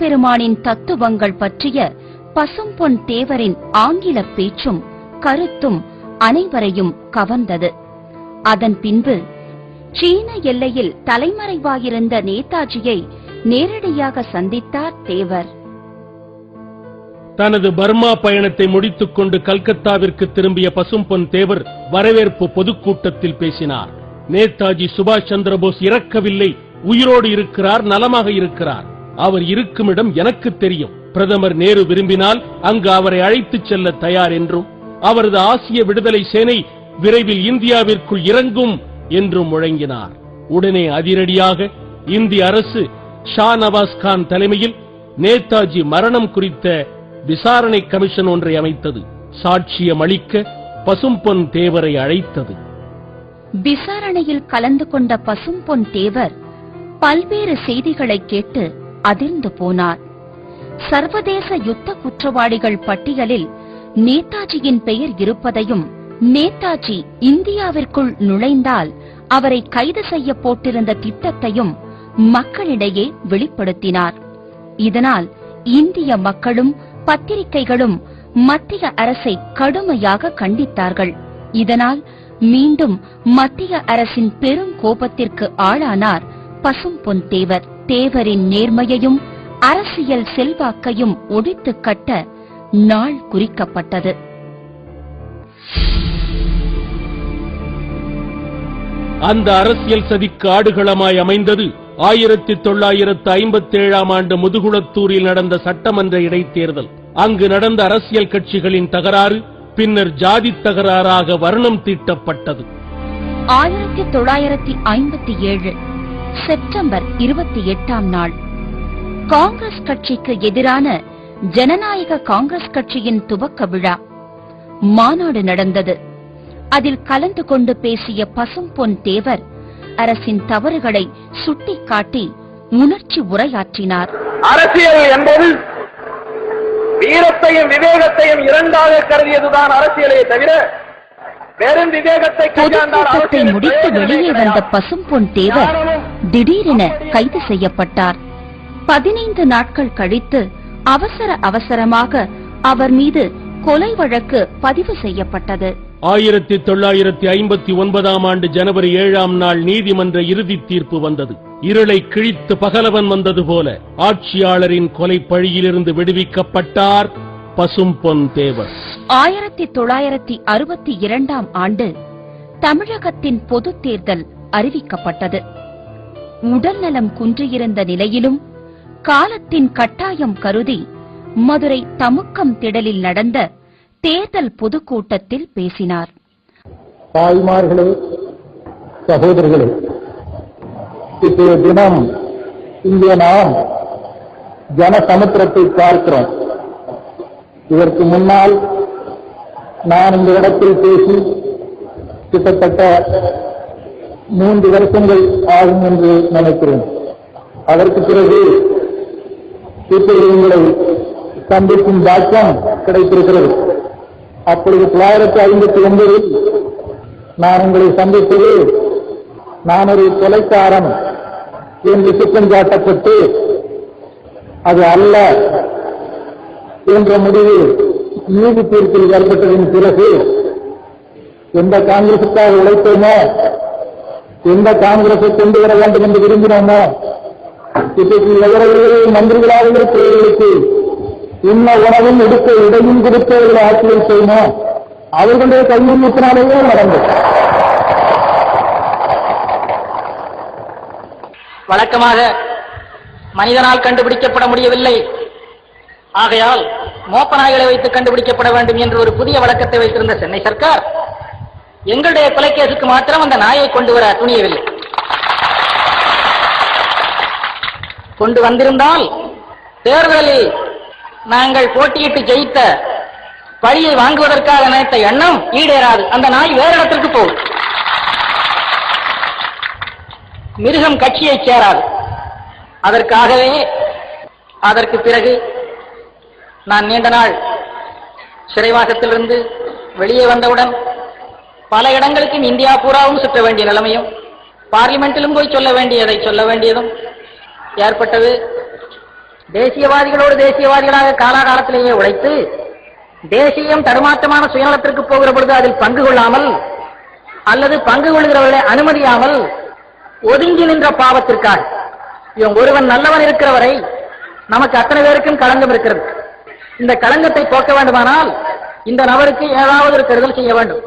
வள்ளற்பெருமானின் தத்துவங்கள் பற்றிய பசும்பொன் தேவரின் ஆங்கில பேச்சும் கருத்தும் அனைவரையும் கவர்ந்தது. அதன் பின்பு சீன எல்லையில் தலைமறைவாயிருந்த நேதாஜியை நேரடியாக சந்தித்தார் தேவர். தனது பர்மா பயணத்தை முடித்துக் கொண்டு கல்கத்தாவிற்கு திரும்பிய பசும்பொன் தேவர் வரவேற்பு பொதுக்கூட்டத்தில் பேசினார். நேதாஜி சுபாஷ் சந்திரபோஸ் இறக்கவில்லை உயிரோடு இருக்கிறார் நலமாக இருக்கிறார். அவர் இருக்கும் இடம் எனக்கு தெரியும். பிரதமர் நேரு விரும்பினால் அங்கு அவரை அழைத்துச் செல்ல தயார் என்றும் அவரது ஆசிய விடுதலை சேனை விரைவில் இந்தியாவிற்குள் இறங்கும் என்றும் முழங்கினார். உடனே அதிரடியாக இந்திய அரசு ஷா நவாஸ் கான் தலைமையில் நேதாஜி மரணம் குறித்த விசாரணை கமிஷன் ஒன்றை அமைத்தது. சாட்சியம் அளிக்க பசும்பொன் தேவரை அழைத்தது. விசாரணையில் கலந்து கொண்ட பசும்பொன் தேவர் பல்வேறு செய்திகளை கேட்டு அதிர்ந்து போனார். சர்வதேச யுத்த குற்றவாளிகள் பட்டியலில் நேதாஜியின் பெயர் இருப்பதையும் நேதாஜி இந்தியாவிற்குள் நுழைந்தால் அவரை கைது செய்ய போட்டிருந்த திட்டத்தையும் மக்களிடையே வெளிப்படுத்தினார். இதனால் இந்திய மக்களும் பத்திரிகைகளும் மத்திய அரசை கடுமையாக கண்டித்தார்கள். இதனால் மீண்டும் மத்திய அரசின் பெரும் கோபத்திற்கு ஆளானார் பசும்பொன் தேவர். தேவரின் நேர்மையையும் அரசியல் செல்வாக்கையும் ஒழித்துக் கட்ட நாள் குறிக்கப்பட்டது. அந்த அரசியல் சதிக்கு ஆடுகளமாய் அமைந்தது ஆயிரத்தி தொள்ளாயிரத்து ஐம்பத்தி ஏழாம் ஆண்டு முதுகுளத்தூரில் நடந்த சட்டமன்ற இடைத்தேர்தல். அங்கு நடந்த அரசியல் கட்சிகளின் தகராறு பின்னர் ஜாதி தகராறாக வர்ணம் தீட்டப்பட்டது. ஆயிரத்தி தொள்ளாயிரத்தி ஐம்பத்தி ஏழு செப்டம்பர் இருபத்தி எட்டாம் நாள். காங்கிரஸ் கட்சிக்கு எதிரான ஜனநாயக காங்கிரஸ் கட்சியின் துவக்க விழா மாநாடு நடந்தது. அதில் கலந்து கொண்டு பேசிய பசும்பொன் தேவர் அரசின் தவறுகளை சுட்டிக்காட்டி உணர்ச்சி உரையாற்றினார். அரசியல் என்பது வீரத்தையும் விவேகத்தையும் இரண்டாக கருதியதுதான் அரசியலை தவிர வெறும் விவேகத்தை பொதுக்கூட்டத்தை முடித்து வெளியே வந்த. பசும்பொன் தேவர் திடீரென கைது செய்யப்பட்டார். பதினைந்து நாட்கள் கழித்து அவசர அவசரமாக அவர் மீது கொலை வழக்கு பதிவு செய்யப்பட்டது. ஆயிரத்தி தொள்ளாயிரத்தி ஐம்பத்தி ஒன்பதாம் ஆண்டு ஜனவரி ஏழாம் நாள் நீதிமன்ற இறுதி தீர்ப்பு வந்தது. இருளை கிழித்து பகலவன் வந்தது போல ஆட்சியாளரின் கொலை பழியிலிருந்து விடுவிக்கப்பட்டார். பசும்பொன் தேவர். ஆயிரத்தி தொள்ளாயிரத்தி அறுபத்தி இரண்டாம் ஆண்டு தமிழகத்தின் பொதுத் தேர்தல் அறிவிக்கப்பட்டது. உடல்நலம் குன்றியிருந்த நிலையிலும் காலத்தின் கட்டாயம் கருதி மதுரை தமுக்கம் திடலில் நடந்த தேர்தல் பொதுக்கூட்டத்தில் பேசினார். தாய்மார்களே சகோதரர்களே தினம் இங்கே நாம் ஜனசமுத்திரத்தை பார்க்கிறோம். இதற்கு முன்னால் நான் இந்த இடத்தில் பேசி கிட்டத்தட்ட மூன்று வருஷங்கள் ஆகும் என்று நினைக்கிறேன். அதற்கு பிறகு இப்பொழுது உங்களை சந்திக்கும் பாக்கியம் கிடைத்திருக்கிறது. அப்பொழுது தொள்ளாயிரத்தி ஐம்பத்தி ஒன்பதில் நான் உங்களை சந்தித்தது நான் ஒரு கொலைக்காரன் என்று குற்றம் சாட்டப்பட்டு அது அல்ல. என்ற முடிவு நீதி தீர்ப்பில் ஏற்பட்டதின் பிறகு எந்த காங்கிரசுக்காக உழைத்தோமோ எந்த காங்கிரசை கொண்டு வர வேண்டும் என்று விரும்பினோமோ இன்றைக்கு எவரவர்கள் மந்திரிகளாக இருக்கிறவர்களுக்கு இன்ன உணவும் எடுக்க இடையும் கொடுத்தவர்கள் ஆட்சியில் செய்யணும் அவர்களுடைய கையெழுத்தினாலேயே நடந்தது வழக்கமாக மனிதனால் கண்டுபிடிக்கப்பட முடியவில்லை. ஆகையால் மோப்ப நாய்களை வைத்து கண்டுபிடிக்கப்பட வேண்டும் என்று ஒரு புதிய வழக்கத்தை வைத்திருந்த சென்னை சர்க்கார். எங்களுடைய கொலைக்கேசுக்கு மாத்திரம் அந்த நாயை கொண்டு வர துணியவில்லை. கொண்டு வந்திருந்தால் தேர்தலில் நாங்கள் போட்டியிட்டு ஜெயித்த பழியை வாங்குவதற்காக நினைத்த எண்ணம் ஈடேறாது. அந்த நாய் வேறு இடத்திற்கு போகும். மிருகம் கட்சியை சேராது. அதற்காகவே அதற்கு பிறகு நான் நீண்ட நாள் சிறைவாசத்திலிருந்து வெளியே வந்தவுடன் பல இடங்களுக்கு இந்தியா பூராவும் சுற்ற வேண்டிய நிலைமையும் பார்லிமெண்டிலும் போய் சொல்ல வேண்டியதை சொல்ல வேண்டியதும் ஏற்பட்டது. தேசியவாதிகளோடு தேசியவாதிகளாக காலாகாலத்திலேயே உழைத்து தேசியம் தடுமாற்றமான சுயநலத்திற்கு போகிற பொழுது அதில் பங்கு கொள்ளாமல் அல்லது பங்கு கொள்கிறவர்களை அனுமதியாமல் ஒதுங்கி நின்ற பாவத்திற்காக இவன் ஒருவன் நல்லவன் இருக்கிற வரை நமக்கு அத்தனை பேருக்கும் களங்கம் இருக்கிறது. இந்த களங்கத்தை போக்க வேண்டுமானால் இந்த நபருக்கு ஏதாவது ஒரு கெடுதல் செய்ய வேண்டும்.